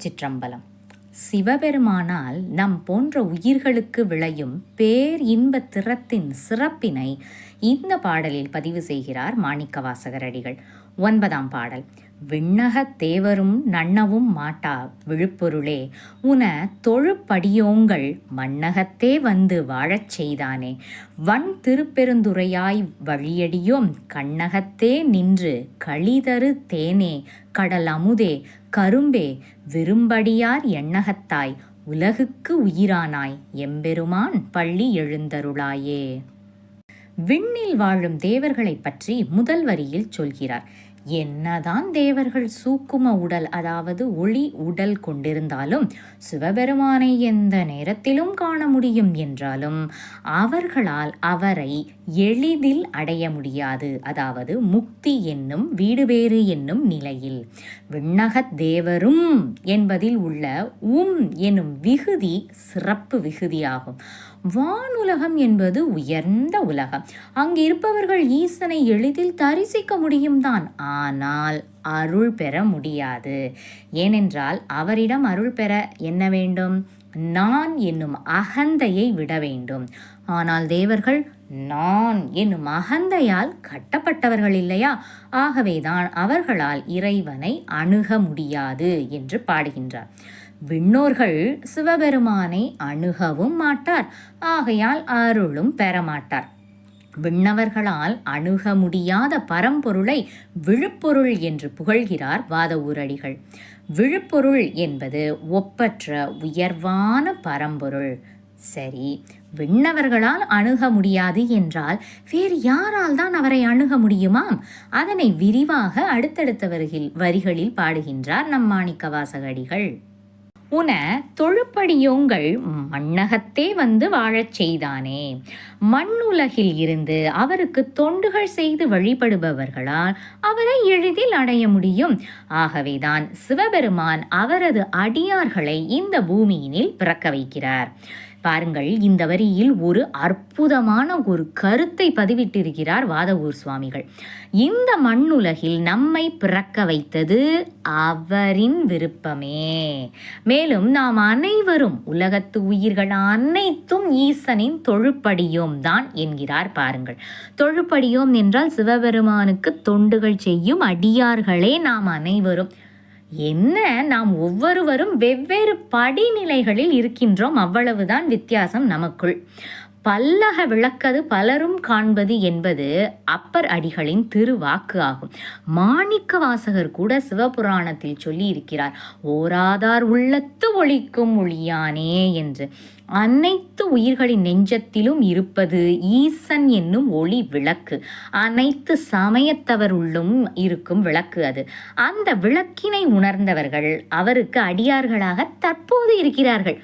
திருச்சிற்றம்பலம். சிவபெருமானால் நம் போன்ற உயிர்களுக்கு விளையும் பேர் இன்ப திறத்தின் சிறப்பினை இந்த பாடலில் பதிவு செய்கிறார் மாணிக்கவாசகர் அடிகள். ஒன்பதாம் பாடல். விண்ணகத் தேவரும் நன்னவும் மாட்டா விழுப்பொருளே. உன தொழுப்படியோங்கள் மண்ணகத்தே வந்து வாழச் செய்தானே. வன் திருப்பெருந்துறையாய் வழியடியோம் கண்ணகத்தே நின்று களிதரு தேனே. கடல் அமுதே கரும்பே விரும்படியார் எண்ணகத்தாய் உலகுக்கு உயிரானாய் எம்பெருமான் பள்ளி எழுந்தருளாயே. விண்ணில் வாழும் தேவர்களைப் பற்றி முதல் வரியில் சொல்கிறார். என்னதான் தேவர்கள் சூக்கும உடல் அதாவது ஒளி உடல் கொண்டிருந்தாலும் சிவபெருமானை எந்த நேரத்திலும் காண முடியும் என்றாலும் அவர்களால் அவரை எளிதில் அடைய முடியாது. அதாவது முக்தி என்னும் வீடு வேறு என்னும் நிலையில். விண்ணகத் தேவரும் என்பதில் உள்ள உம் என்னும் விகுதி சிறப்பு விகுதியாகும். வானுலகம் என்பது உயர்ந்த உலகம். அங்கு இருப்பவர்கள் ஈசனை எளிதில் தரிசிக்க முடியும் தான். ஆனால் அருள் பெற முடியாது. ஏனென்றால் அவரிடம் அருள் பெற என்ன வேண்டும்? நான் என்னும் அகந்தையை விட வேண்டும். ஆனால் தேவர்கள் நான் என்னும் அகந்தையால் கட்டப்பட்டவர்கள் இல்லையா? ஆகவேதான் அவர்களால் இறைவனை அணுக முடியாது என்று பாடுகின்றார். விண்ணோர்கள் சிவபெருமானை அணுகவும் மாட்டார் ஆகையால் அருளும் பெறமாட்டார். விண்ணவர்களால் அணுக முடியாத பரம்பொருளை விழுப்பொருள் என்று புகழ்கிறார் வாத ஊரடிகள். விழுப்பொருள் என்பது ஒப்பற்ற உயர்வான பரம்பொருள். சரி விண்ணவர்களால் அணுக முடியாது என்றால் வேறு யாரால் தான் அவரை அணுக முடியுமாம்? அதனை விரிவாக அடுத்தடுத்த வருகில் வரிகளில் பாடுகின்றார் நம் மாணிக்க வாசகடிகள். உன தொழுப்படியோங்கள் மண்ணகத்தே வந்து வாழச் செய்தானே. மண்ணுலகில் இருந்து அவருக்கு தொண்டுகள் செய்து வழிபடுபவர்களால் அவரை எளிதில் அடைய முடியும். ஆகவேதான் சிவபெருமான் அவரது அடியார்களை இந்த பூமியினில் பிறக்க வைக்கிறார். பாருங்கள் இந்த வரியில் ஒரு அற்புதமான ஒரு கருத்தை பதிவிட்டிருக்கிறார் வாதவூர் சுவாமிகள். இந்த மண்ணுலகில் நம்மை பிறக்க வைத்தது அவரின் விருப்பமே. மேலும் நாம் அனைவரும் உலகத்து உயிர்கள் அனைத்தும் ஈசனின் தொழுப்படியோம் தான் என்கிறார் பாருங்கள். தொழுப்படியோம் என்றால் சிவபெருமானுக்கு தொண்டுகள் செய்யும் அடியார்களே நாம் அனைவரும். என்ன நாம் ஒவ்வொருவரும் வெவ்வேறு படிநிலைகளில் இருக்கின்றோம்? அவ்வளவுதான் வித்தியாசம் நமக்குள். பல்லக விளக்கது பலரும் காண்பது என்பது அப்பர் அடிகளின் திருவாக்கு ஆகும். மாணிக்க வாசகர் கூட சிவபுராணத்தில் சொல்லி இருக்கிறார் ஓராதார் உள்ளத்து ஒழிக்கும் ஒளியானே என்று. அனைத்து உயிர்களின் நெஞ்சத்திலும் இருப்பது ஈசன் என்னும் ஒளி விளக்கு. அனைத்து சமயத்தவருள்ளும் இருக்கும் விளக்கு அது. அந்த விளக்கினை உணர்ந்தவர்கள் அவருக்கு அடியார்களாக தற்போது இருக்கிறார்கள்.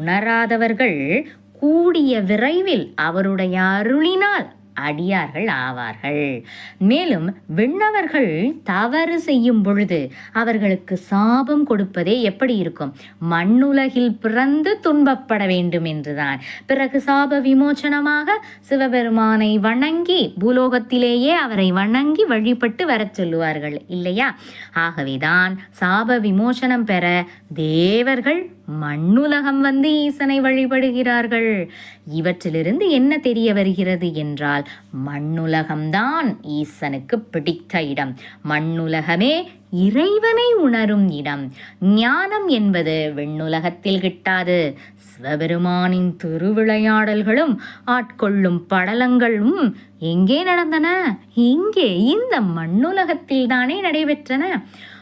உணராதவர்கள் கூடிய விரைவில் அவருடைய அருளினால் அடியார்கள் ஆவார்கள். மேலும் விண்ணவர்கள் தவறு செய்யும் பொழுது அவர்களுக்கு சாபம் கொடுப்பதே எப்படி இருக்கும்? மண்ணுலகில் பிறந்து துன்பப்பட வேண்டும் என்றுதான். பிறகு சாப விமோச்சனமாக சிவபெருமானை வணங்கி பூலோகத்திலேயே அவரை வணங்கி வழிபட்டு வரச் சொல்லுவார்கள் இல்லையா? ஆகவேதான் சாப விமோசனம் பெற தேவர்கள் மண்ணுலகம் வந்து ஈசனை வழிபடுகிறார்கள். இவற்றிலிருந்து என்ன தெரிய வருகிறது என்றால் மண்ணுலகம்தான் ஈசனுக்கு பிடித்த இடம். மண்ணுலகமே இறைவனை உணரும் இடம். ஞானம் என்பது விண்ணுலகத்தில் கிட்டாது. சிவபெருமானின் திருவிளையாடல்களும் ஆட்கொள்ளும் படலங்களும் எங்கே நடந்தன? இங்கே இந்த மண்ணுலகத்தில் தானே நடைபெற்றன?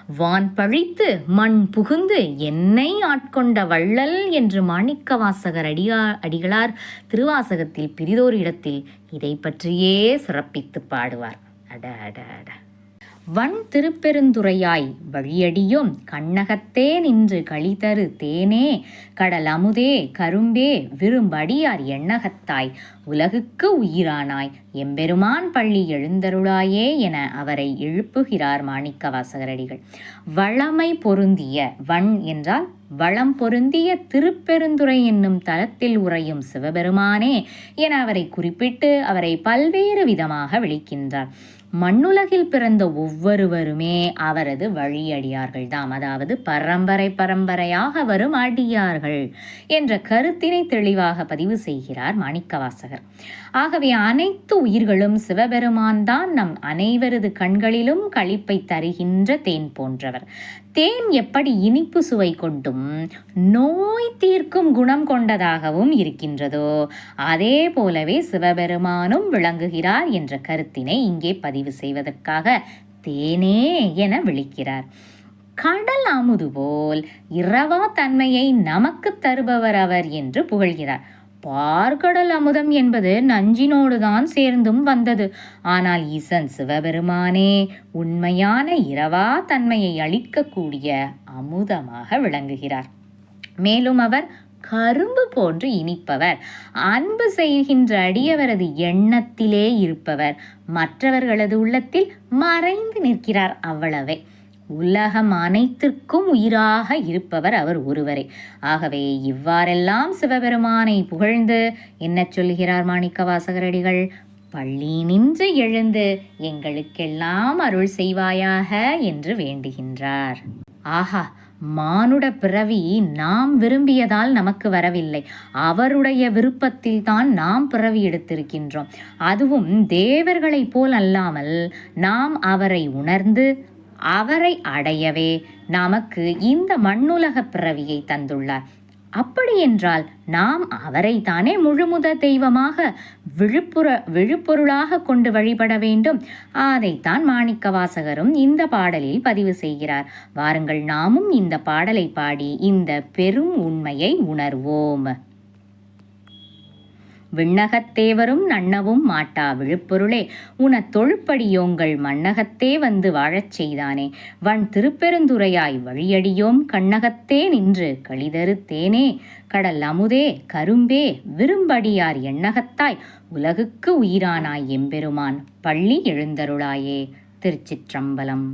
வான் பழித்து மண் புகுந்து என்னை ஆட்கொண்ட வள்ளல் என்று மாணிக்கவாசகர் அடியா அடிகளார் திருவாசகத்தில் பிரிதோர் இடத்தில் இதை பற்றியே சிறப்பித்து பாடுவார். அட அட அட. வன் திருப்பெருந்துறையாய் வழியடியும் கண்ணகத்தே நின்று களிதரு தேனே கடல் அமுதே கரும்பே விரும்படியார் எண்ணகத்தாய் உலகுக்கு உயிரானாய் எம்பெருமான் பள்ளி எழுந்தருளாயே என அவரை எழுப்புகிறார் மாணிக்க வாசகரடிகள் வளமை பொருந்திய வன் என்றால் வளம் பொருந்திய திருப்பெருந்துறை என்னும் தலத்தில் உறையும் சிவபெருமானே என அவரை குறிப்பிட்டு அவரை பல்வேறு விதமாக விழிக்கின்றார் மண்ணுலகில் பிறந்த ஒவ்வொருவருமே அவரது வழியடியார்கள் தாம். அதாவது பரம்பரை பரம்பரையாக வரும் அடியார்கள் என்ற கருத்தினை தெளிவாக பதிவு செய்கிறார் மாணிக்கவாசகர். ஆகவே அனைத்து உயிர்களும் சிவபெருமான் தான் நம் அனைவரது கண்களிலும் களிப்பை தருகின்ற தேன் போன்றவர். தேன் எப்படி இனிப்பு சுவை கொண்டும் நோய் தீர்க்கும் குணம் கொண்டதாகவும் இருக்கின்றதோ அதே போலவே சிவபெருமானும் விளங்குகிறார் என்ற கருத்தினை இங்கே பதிவு செய்வதற்காக தேனே என விழிக்கிறார். கடல் அமுது போல் இரவா தன்மையை நமக்கு தருபவர் அவர் என்று புகழ்கிறார். பார்க்கடல் அமுதம் என்பது நஞ்சினோடுதான் சேர்ந்தும் வந்தது. ஆனால் ஈசன் சிவபெருமானே உண்மையான இரவா தன்மையை அளிக்கக்கூடிய அமுதமாக விளங்குகிறார். மேலும் அவர் கரும்பு போன்று இனிப்பவர். அன்பு செய்கின்ற அடியவரது எண்ணத்திலே இருப்பவர். மற்றவர்களது உள்ளத்தில் மறைந்து நிற்கிறார் அவ்வளவே. உலகம் அனைத்திற்கும் உயிராக இருப்பவர் அவர் ஒருவரே. ஆகவே இவ்வாறெல்லாம் சிவபெருமானை புகழ்ந்து என்ன சொல்கிறார் மாணிக்க வாசகரடிகள் பள்ளி நின்று எழுந்து எங்களுக்கெல்லாம் அருள் செய்வாயாக என்று வேண்டுகின்றார். ஆஹா மானுட பிறவி நாம் விரும்பியதால் நமக்கு வரவில்லை. அவருடைய விருப்பத்தில் தான் நாம் பிறவி எடுத்திருக்கின்றோம். அதுவும் தேவர்களைப் போல் அல்லாமல் நாம் அவரை உணர்ந்து அவரை அடையவே நமக்கு இந்த மண்ணுலக பிறவியை தந்துள்ளார். அப்படி என்றால் நாம் அவரை தானே முழுமுத தெய்வமாக விழுப்புற விழுப்பொருளாக கொண்டு வழிபட வேண்டும். அதைத்தான் மாணிக்க வாசகரும் இந்த பாடலில் பதிவு செய்கிறார். வாருங்கள் நாமும் இந்த பாடலை பாடி இந்த பெரும் உண்மையை உணர்வோம். விண்ணகத்தேவரும் நன்னவும் மாட்டா விழுப்பொருளே. உன தொழுப்படியோங்கள் மண்ணகத்தே வந்து வாழச் செய்தானே. வன் திருப்பெருந்துரையாய் வழியடியோம் கண்ணகத்தே நின்று கழிதரு தேனே கடல் அமுதே கரும்பே விரும்படியார் எண்ணகத்தாய் உலகுக்கு உயிரானாய் எம்பெருமான். பள்ளி எழுந்தருளாயே. திருச்சிற்றம்பலம்.